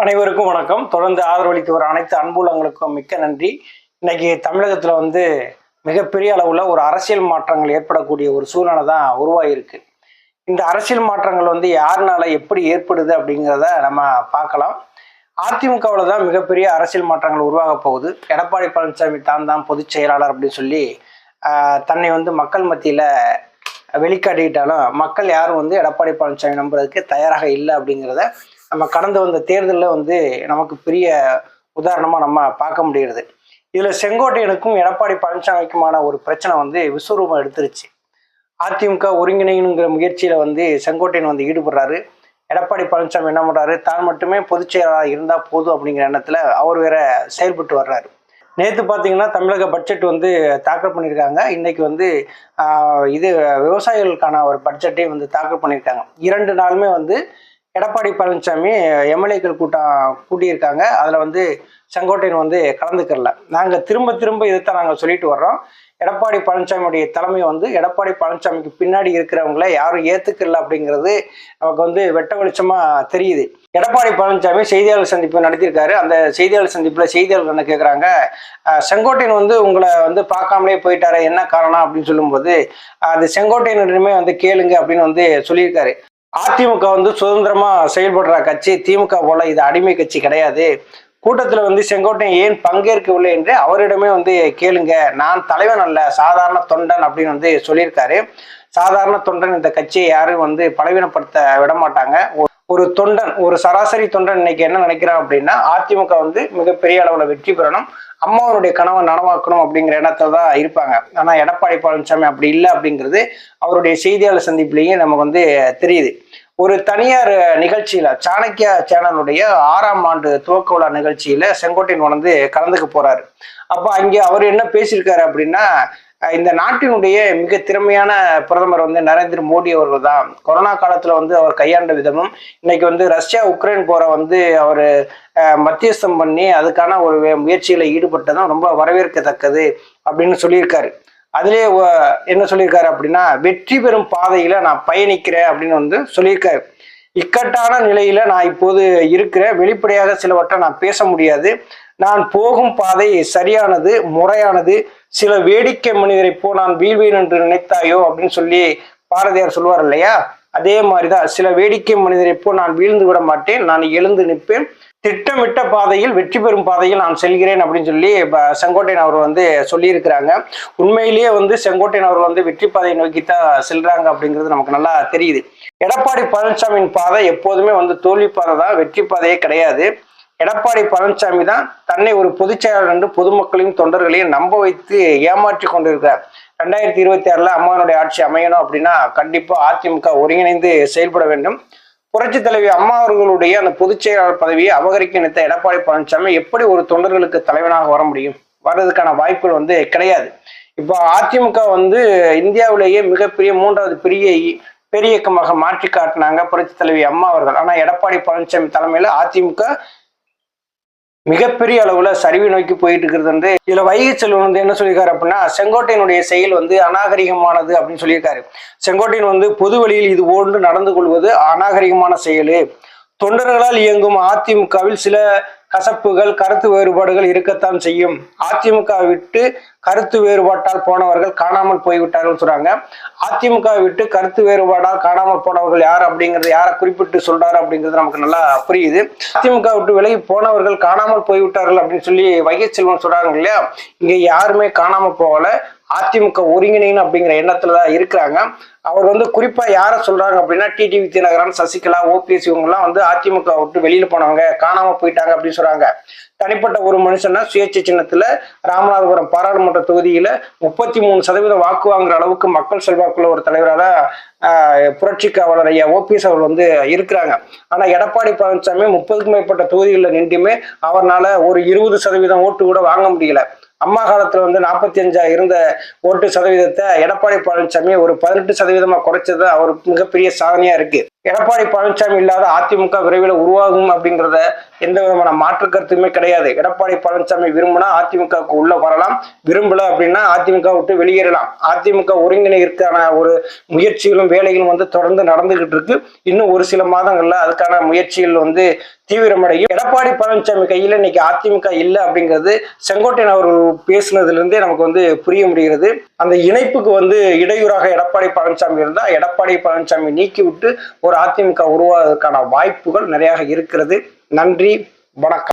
அனைவருக்கும் வணக்கம். தொடர்ந்து ஆதரவளித்து வர அனைத்து அன்புலங்களுக்கும் மிக்க நன்றி. இன்னைக்கு தமிழகத்துல வந்து மிகப்பெரிய அளவுல ஒரு அரசியல் மாற்றங்கள் ஏற்படக்கூடிய ஒரு சூழ்நிலை தான் உருவாகியிருக்கு இந்த அரசியல் மாற்றங்கள் வந்து யாருனால எப்படி ஏற்படுது அப்படிங்கிறத நம்ம பார்க்கலாம். அதிமுகவில் தான் மிகப்பெரிய அரசியல் மாற்றங்கள் உருவாக போகுது. எடப்பாடி பழனிசாமி தான் தான் பொதுச் செயலாளர் அப்படின்னு சொல்லி தன்னை வந்து மக்கள் மத்தியில வெளிக்காட்டிக்கிட்டாலும் மக்கள் யாரும் வந்து எடப்பாடி பழனிசாமி நம்புறதுக்கு தயாராக இல்லை அப்படிங்கிறத நம்ம கடந்து வந்த தேர்தலில் வந்து நமக்கு பெரிய உதாரணமாக நம்ம பார்க்க முடிகிறது. இதில் செங்கோட்டையனுக்கும் எடப்பாடி பழனிசாமிக்குமான ஒரு பிரச்சனை வந்து விஸ்வரூபம் எடுத்துருச்சு. அதிமுக ஒருங்கிணைங்கிற முயற்சியில் வந்து செங்கோட்டையன் வந்து ஈடுபடுறாரு. எடப்பாடி பழனிசாமி என்ன பண்ணுறாரு தான் மட்டுமே பொதுச் செயலாளர் இருந்தால் போதும் அப்படிங்கிற எண்ணத்தில் அவர் வேற செயல்பட்டு வர்றாரு. நேற்று பார்த்தீங்கன்னா தமிழக பட்ஜெட் வந்து தாக்கல் பண்ணியிருக்காங்க. இன்றைக்கி வந்து இது விவசாயிகளுக்கான ஒரு பட்ஜெட்டையும் வந்து தாக்கல் பண்ணியிருக்காங்க. இரண்டு நாளுமே வந்து எடப்பாடி பழனிசாமி எம்எல்ஏக்கள் கூட்டம் கூட்டியிருக்காங்க. அதில் வந்து செங்கோட்டையன் வந்து கலந்துக்கல நாங்கள் திரும்ப திரும்ப இதைத்தான் நாங்கள் சொல்லிட்டு வர்றோம். எடப்பாடி பழனிசாமியுடைய தலைமை வந்து எடப்பாடி பழனிசாமிக்கு பின்னாடி இருக்கிறவங்கள யாரும் ஏற்றுக்கல அப்படிங்கிறது நமக்கு வந்து வெட்ட வெளிச்சமாக தெரியுது. எடப்பாடி பழனிசாமி செய்தியாளர் சந்திப்பு நடத்தியிருக்காரு. அந்த செய்தியாளர் சந்திப்பில் செய்தியாளர் என்ன கேட்குறாங்க செங்கோட்டையன் வந்து உங்களை வந்து பார்க்காமலே போயிட்டாரு என்ன காரணம் அப்படின்னு சொல்லும்போது அது செங்கோட்டையனிடமே வந்து கேளுங்க அப்படின்னு வந்து சொல்லியிருக்காரு. அதிமுக வந்து சுதந்திரமா செயல்படுற கட்சி திமுக போல இது அடிமை கட்சி கிடையாது. கூட்டத்துல வந்து செங்கோட்டையன் ஏன் பங்கேற்கவில்லை என்று அவரிடமே வந்து கேளுங்க. நான் தலைவன் அல்ல சாதாரண தொண்டன் அப்படின்னு வந்து சொல்லியிருக்காரு. சாதாரண தொண்டன் இந்த கட்சியை யாரும் வந்து பலவீனப்படுத்த விட மாட்டாங்க ஒ- ஒரு தொண்டன் ஒரு சராசரி தொண்டன் இன்னைக்கு என்ன நினைக்கிறான் அப்படின்னா அதிமுக வந்து மிகப்பெரிய அளவுல வெற்றி பெறணும். அம்மாவனுடைய கனவை நனவாக்கணும் அப்படிங்கிற எண்ணத்துல தான் இருப்பாங்க. ஆனா எடப்பாடி பழனிசாமி அப்படி இல்லை அப்படிங்கிறது அவருடைய செய்தியாளர் சந்திப்புலேயும் நமக்கு வந்து தெரியுது. ஒரு தனியார் நிகழ்ச்சியில சாணக்கியா சேனலுடைய ஆறாம் ஆண்டு துவக்க விழா நிகழ்ச்சியில செங்கோட்டையன் வந்து கலந்துக்க போறாரு. அப்ப அங்கே அவர் என்ன பேசியிருக்காரு அப்படின்னா இந்த நாட்டினுடைய மிக திறமையான பிரதமர் வந்து நரேந்திர மோடி அவர்கள் தான் கொரோனா காலத்துல வந்து அவர் கையாண்ட விதமும் இன்னைக்கு வந்து ரஷ்யா உக்ரைன் போரை வந்து அவர் மத்தியஸ்தம் பண்ணி அதுக்கான ஒரு முயற்சியில் ஈடுபட்டதும் ரொம்ப வரவேற்கத்தக்கது அப்படின்னு சொல்லியிருக்காரு. அதிலே என்ன சொல்லியிருக்காரு அப்படின்னா வெற்றி பெறும் பாதையில நான் பயணிக்கிறேன் அப்படின்னு வந்து சொல்லியிருக்காரு. இக்கட்டான நிலையில நான் இப்போது இருக்கிறேன். வெளிப்படையாக சிலவற்றை நான் பேச முடியாது. நான் போகும் பாதை சரியானது முறையானது சில வேடிக்கை மனிதரை போ நான் வீழ்வேன் என்று நினைத்தாயோ அப்படின்னு சொல்லி பாரதியார் சொல்லுவார் இல்லையா? அதே மாதிரிதான் சில வேடிக்கை மனிதரை போ நான் வீழ்ந்து விட மாட்டேன் நான் எழுந்து நிற்பேன் திட்டமிட்ட பாதையில் வெற்றி பெறும் பாதையில் நான் செல்கிறேன் அப்படின்னு சொல்லி செங்கோட்டையன் அவர் வந்து சொல்லியிருக்கிறாங்க. உண்மையிலேயே வந்து செங்கோட்டையன் அவர் வந்து வெற்றி பாதையை நோக்கி தான் செல்றாங்க அப்படிங்கிறது நமக்கு நல்லா தெரியுது. எடப்பாடி பழனிசாமியின் பாதை எப்போதுமே வந்து தோல்வி பாதை தான் வெற்றி பாதையே கிடையாது. எடப்பாடி பழனிசாமி தான் தன்னை ஒரு பொதுச் செயலாளர் என்று பொதுமக்களையும் தொண்டர்களையும் நம்ப வைத்து ஏமாற்றி கொண்டிருக்கிறார். ரெண்டாயிரத்தி இருபத்தி ஆறுல அம்மாவனுடைய ஆட்சி அமையணும் அப்படின்னா கண்டிப்பா அதிமுக ஒருங்கிணைந்து செயல்பட வேண்டும். புரட்சி தலைவி அம்மா அவர்களுடைய அந்த பொதுச் செயலாளர் பதவியை அபகரிக்க நினைத்த எடப்பாடி பழனிசாமி எப்படி ஒரு தொண்டர்களுக்கு தலைவனாக வர முடியும்? வர்றதுக்கான வாய்ப்புகள் வந்து கிடையாது. இப்போ அதிமுக வந்து இந்தியாவிலேயே மிகப்பெரிய மூன்றாவது பெரிய இ- பெரிய இயக்கமாக மாற்றி காட்டினாங்க புரட்சி தலைவி அம்மா அவர்கள். ஆனா எடப்பாடி பழனிசாமி தலைமையில அதிமுக மிகப்பெரிய அளவுல சரிவு நோக்கி போயிட்டு இருக்கிறது வந்து இதுல வைகை செல்வன் வந்து என்ன சொல்லியிருக்காரு அப்படின்னா செங்கோட்டையனுடைய செயல் வந்து அநாகரிகமானது அப்படின்னு சொல்லியிருக்காரு. செங்கோட்டையன் வந்து பொது வழியில் இது போன்று நடந்து கொள்வது அநாகரிகமான செயல். தொண்டர்களால் இயங்கும் அதிமுகவில் சில கசப்புகள் கருத்து வேறுபாடுகள் இருக்கத்தான் செய்யும். அதிமுக விட்டு கருத்து வேறுபாட்டால் போனவர்கள் காணாமல் போய்விட்டார்கள் சொல்றாங்க. அதிமுக விட்டு கருத்து வேறுபாடால் காணாமல் போனவர்கள் யார் அப்படிங்கறத யாரை குறிப்பிட்டு சொல்றாரு அப்படிங்கிறது நமக்கு நல்லா புரியுது. அதிமுக விட்டு விலகி போனவர்கள் காணாமல் போய்விட்டார்கள் அப்படின்னு சொல்லி வைகை செல்வன் சொல்றாங்க இல்லையா? இங்க யாருமே காணாமல் போகல. அதிமுக ஒருங்கிணைன்னு அப்படிங்கிற எண்ணத்துல தான் இருக்கிறாங்க. அவர் வந்து குறிப்பா யாரை சொல்றாங்க அப்படின்னா டிடிவி தினகரன் சசிகலா ஓபிஎஸ் இவங்கெல்லாம் வந்து அதிமுக விட்டு வெளியில போனவங்க காணாம போயிட்டாங்க அப்படின்னு சொல்றாங்க. தனிப்பட்ட ஒரு மனுஷனா சுயேட்சை சின்னத்துல ராமநாதபுரம் பாராளுமன்ற தொகுதியில முப்பத்தி மூணு சதவீதம் வாக்கு வாங்குற அளவுக்கு மக்கள் செல்வாக்குள்ள ஒரு தலைவராக புரட்சி காவலர் ஐயா ஓபிஎஸ் அவர் வந்து இருக்கிறாங்க. ஆனா எடப்பாடி பழனிசாமி முப்பதுக்கும் மேற்பட்ட தொகுதிகளில் நின்றுமே அவர்னால ஒரு இருபது சதவீதம் ஓட்டு கூட வாங்க முடியல. அம்மா காலத்துல வந்து நாற்பத்தி அஞ்சா இருந்த ஓட்டு சதவீதத்தை எடப்பாடி பழனிசாமி ஒரு பதினெட்டு சதவீதமா குறைச்சது அவர் மிகப்பெரிய சாதனையா இருக்கு. எடப்பாடி பழனிசாமி இல்லாத அதிமுக விரைவில் உருவாகும் அப்படிங்கிறத எந்த விதமான மாற்று கருத்துமே கிடையாது. எடப்பாடி பழனிசாமி விரும்பினா அதிமுகவுக்கு உள்ள வரலாம். விரும்பல அப்படின்னா அதிமுக விட்டு வெளியேறலாம். அதிமுக ஒருங்கிணைக்கான ஒரு முயற்சிகளும் வேலைகளும் வந்து தொடர்ந்து நடந்துகிட்டு இருக்கு. இன்னும் ஒரு சில மாதங்கள்ல அதுக்கான முயற்சிகள் வந்து தீவிரமடையும். எடப்பாடி பழனிசாமி கையில் இன்னைக்கு அதிமுக இல்லை அப்படிங்கிறது செங்கோட்டையன் அவர்கள் பேசுனதுல இருந்தே நமக்கு வந்து புரிய முடிகிறது. அந்த இணைப்புக்கு வந்து இடையூறாக எடப்பாடி பழனிசாமி இருந்தால் எடப்பாடி பழனிசாமி நீக்கி விட்டு ஒரு அதிமுக உருவாவதற்கான வாய்ப்புகள் நிறைய இருக்கிறது. நன்றி வணக்கம்.